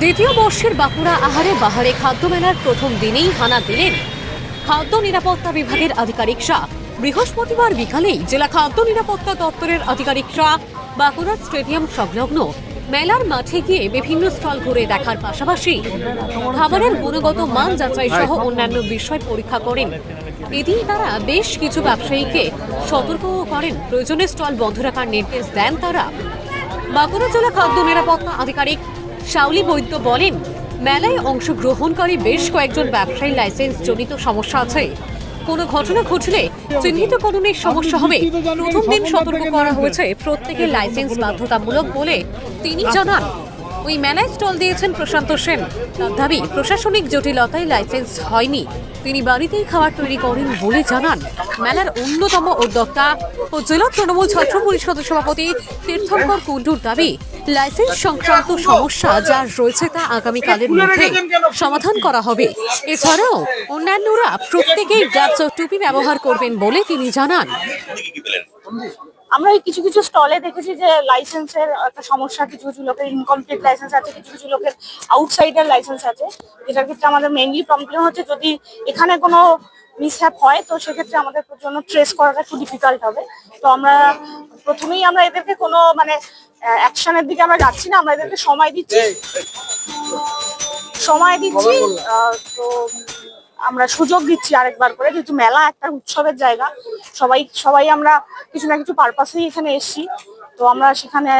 দ্বিতীয় বর্ষের বাঁকুড়া আহারে বাহারে খাদ্য মেলার প্রথম দিনেই হানা দিলেন খাদ্য নিরাপত্তা বিভাগের আধিকারিকরা বৃহস্পতিবার বিকালেই জেলা খাদ্য নিরাপত্তা দপ্তরের আধিকারিকরা বাঁকুড়া স্টেডিয়াম সংলগ্ন মেলার মাঠে গিয়ে বিভিন্ন স্টল ঘুরে দেখার পাশাপাশি খাবারের গুণগত মান যাচাই সহ অন্যান্য বিষয় পরীক্ষা করেন। এদিন তারা বেশ কিছু ব্যবসায়ীকে সতর্কও করেন। প্রয়োজনে স্টল বন্ধ রাখার নির্দেশ দেন তারা। বাঁকুড়া জেলা খাদ্য নিরাপত্তা আধিকারিক শাওলি বৈদ্য বলেন, মেলায় অংশগ্রহণকারী বেশ কয়েকজন ব্যবসায়ী লাইসেন্স জনিত সমস্যা আছে। কোনো ঘটনা ঘটলে চিহ্নিতকরণের সমস্যা হবে। প্রথম দিন সতর্ক করা হয়েছে প্রত্যেকের লাইসেন্স বাধ্যতামূলক বলে তিনি জানান। ওই মেলায় স্টল দিয়েছেন প্রশান্ত সেন। তার দাবি, প্রশাসনিক জটিলতায় লাইসেন্স হয়নি। তিনি বাড়িতেই খাবার তৈরি করেন বলে জানান। মেলার অন্যতম উদ্যোক্তা ও জেলা তৃণমূল ছাত্র পরিষদের সভাপতি তীর্থঙ্কর কুণ্ডুর দাবি লাইসেন্স সংক্রান্ত সমস্যা যা রয়েছে তা আগামীকালের মধ্যে সমাধান করা হবে। এছাড়াও অন্যান্যরা প্রত্যেকেই গ্লাভস ও টুপি ব্যবহার করবেন বলে তিনি জানান। আমরা ওই কিছু কিছু স্টলে দেখেছি যে লাইসেন্সের একটা সমস্যা কিছু কিছু লোকের ইনকমপ্লিট লাইসেন্স আছে কিছু কিছু লোকের আউটসাইডার লাইসেন্স আছে যেটার ক্ষেত্রে আমাদের মেইনলি প্রবলেম হচ্ছে যদি এখানে কোনো মিসহ্যাপ হয় তো সেক্ষেত্রে আমাদের জন্য ট্রেস করাটা একটু ডিফিকাল্ট হবে। তো আমরা প্রথমেই আমরা এদেরকে কোনো মানে অ্যাকশনের দিকে আমরা যাচ্ছি না আমরা এদেরকে সময় দিচ্ছি। সময় দিচ্ছি তো আমরা সুযোগ দিচ্ছি আরেকবার করে যেহেতু মেলা একটা উৎসবের জায়গা সবাই সবাই আমরা কিছু না কিছু পারপাসেই এখানে এসেছি। তো আমরা সেখানে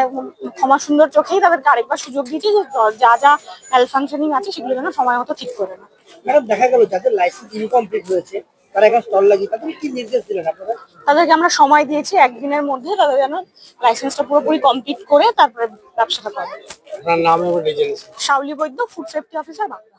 ক্ষমা সুন্দর চোখেই তাদেরকে আরেকবার সুযোগ দিচ্ছি যে যা যা ম্যাল ফাংশনিং আছে সেগুলো যেন সময় মতো ঠিক করে না ম্যাডাম দেখা গেল যাদের লাইসেন্স ইনকমপ্লিট রয়েছে তারা এখানে স্টল লাগিয়ে তাদের কি নির্দেশ দিলেন আপনারা? তাদেরকে আমরা সময় দিয়েছি একদিনের মধ্যে তাদের যেন লাইসেন্সটা পুরোপুরি কমপ্লিট করে তারপরে ব্যবসাটা করে আপনার নাম এবং details Shauli Baidya food safety officer Bangla.